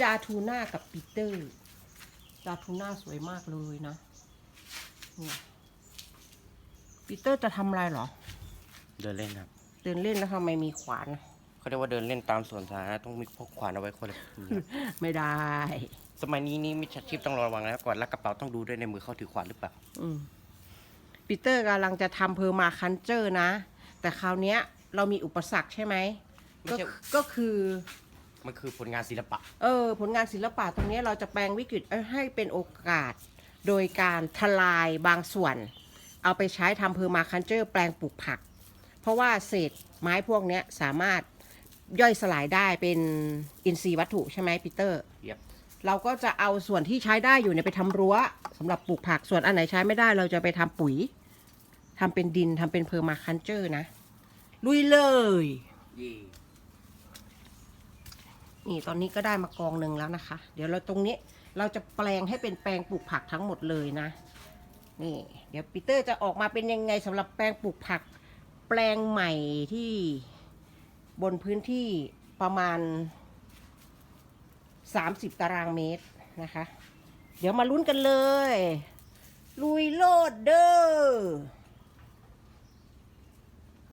ดาทูน่ากับปีเตอร์ ดาทูน่าสวยมากเลยนะเนี่ยปีเตอร์จะทำอะไรเหรอ เดินเล่นครับ เดินเล่นแล้วทำไมมีขวานเขาเรียกว่าเดินเล่นตามสวนสาธารณะต้องมีพกขวานเอาไว้คนละไม่ได้ สมัยนี้นี่มิจฉาชีพต้องระวังนะครับก่อนลักกระเป๋าต้องดูด้วยในมือเขาถือขวานหรือเปล่า อืมปีเตอร์กำลังจะทำเพอร์มาคันเจอร์นะ แต่คราวเนี้ยเรามีอุปสรรคใช่ไหมไม่ก็ใช่ ก็คือ มันคือผลงานศิลปะ เออ ผลงานศิลปะตรงเนี้ยเราจะแปลงวิกฤตให้เป็นโอกาส โดยการทลายบางส่วน เอาไปใช้ทำเพอร์มาคันเจอร์ แปลงปลูกผัก เพราะว่าเศษไม้พวกเนี้ยสามารถย่อยสลายได้เป็นอินทรีย์วัตถุใช่ไหมปีเตอร์เย็บเราก็จะเอาส่วนที่ใช้ได้อยู่เนี่ยไปทำรั้วสำหรับปลูกผักส่วนอันไหนใช้ไม่ได้เราจะไปทำปุ๋ยทำเป็นดินทำเป็นเพอร์มาคันเจอร์นะลุยเลย นี่ตอนนี้ก็ได้มากองหนึ่งแล้วนะคะ เดี๋ยวเราตรงนี้เราจะแปลงให้เป็นแปลงปลูกผักทั้งหมดเลยนะ นี่ เดี๋ยวปีเตอร์จะออกมาเป็นยังไงสำหรับแปลงปลูกผัก แปลงใหม่ที่บนพื้นที่ประมาณ 30 ตารางเมตรนะคะ เดี๋ยวมาลุ้นกันเลย ลุยโลดเด้อ